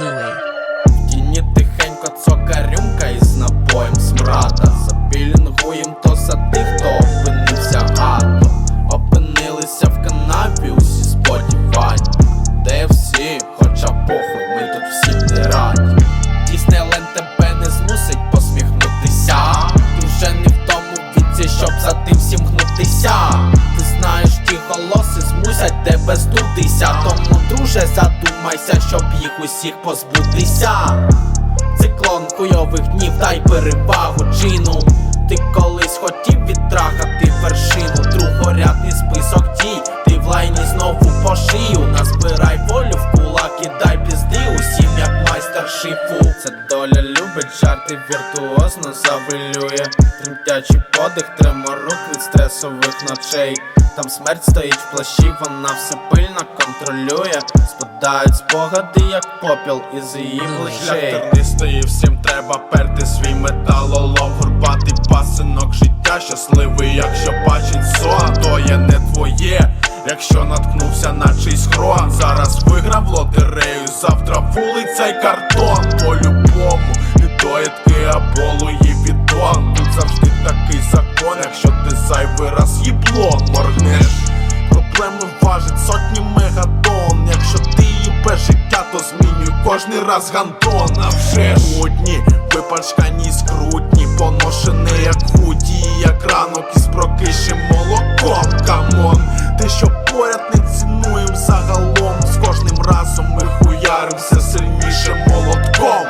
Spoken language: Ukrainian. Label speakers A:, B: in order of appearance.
A: Louis. Тебе. Тому, друже, задумайся, щоб їх усіх позбутися. Циклон хуйових днів дай перевагу чину. Ти колись хотів відтрахати вершину, любить жарти, віртуозно завилює. Тремтячий подих, треморук від стресових ночей. Там смерть стоїть в плащі, вона все пильно контролює. Спадають спогади, як попіл із її плечей.
B: Шлях тернистий, всім треба перти свій металолом Горбатий пасинок життя щасливий, якщо бачить сон, то є не твоє. Якщо наткнувся на чийсь хрон, зараз виграв лотерею, завтра вулиця й картон. Вічний раз Гантона вже шутні, випачкані скрутні, поношене, як худі, як ранок із прокишим молоком, камон, те, що поряд не цінуєм загалом, з кожним разом ми хуяримся сильніше молотком.